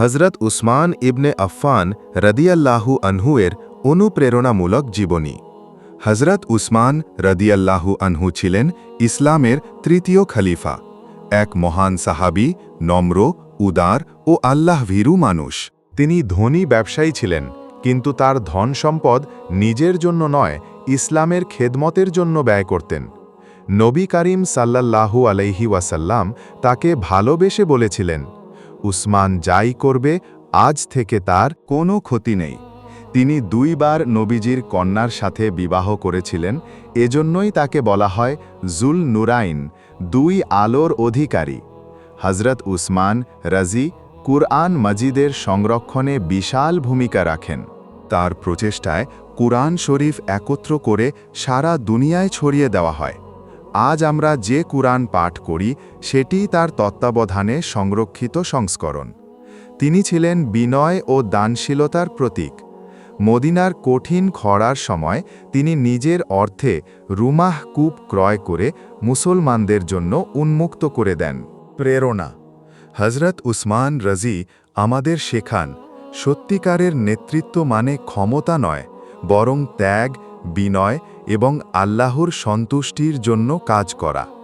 হজরত উসমান ইবনে আফফান রদিয়াল্লাহু আনহুয়ের অনুপ্রেরণামূলক জীবনী। হজরত উসমান রদিয়াল্লাহু আনহু ছিলেন ইসলামের তৃতীয় খলিফা, এক মহান সাহাবি, নম্র, উদার ও আল্লাহ ভীরু মানুষ। তিনি ধনী ব্যবসায়ী ছিলেন, কিন্তু তার ধন সম্পদ নিজের জন্য নয়, ইসলামের খেদমতের জন্য ব্যয় করতেন। নবী করিম সাল্লাল্লাহু আলাইহি ওয়াসাল্লাম তাকে ভালোবেসে বলেছিলেন উসমান যাই করবে, আজ থেকে তার কোনো ক্ষতি নেই। তিনি দুইবার নবীজির কন্যার সাথে বিবাহ করেছিলেন, এজন্যই তাকে বলা হয় জুল নুরাইন দুই আলোর অধিকারী। হজরত উসমান রাজি কুরআন মজিদের সংরক্ষণে বিশাল ভূমিকা রাখেন। তার প্রচেষ্টায় কুরআন শরীফ একত্র করে সারা দুনিয়ায় ছড়িয়ে দেওয়া হয়। আজ আমরা যে কুরআন পাঠ করি, সেটি তার তত্ত্বাবধানে সংরক্ষিত সংস্করণ। তিনি ছিলেন বিনয় ও দানশীলতার প্রতীক। মদিনার কঠিন খরার সময় তিনি নিজের অর্থে রুমাহ কূপ ক্রয় করে মুসলমানদের জন্য উন্মুক্ত করে দেন। প্রেরণা। হজরত উসমান রাজি আমাদের শেখান, সত্যিকারের নেতৃত্ব মানে ক্ষমতা নয়, বরং ত্যাগ বিনয় এবং আল্লাহর সন্তুষ্টির জন্য কাজ করা।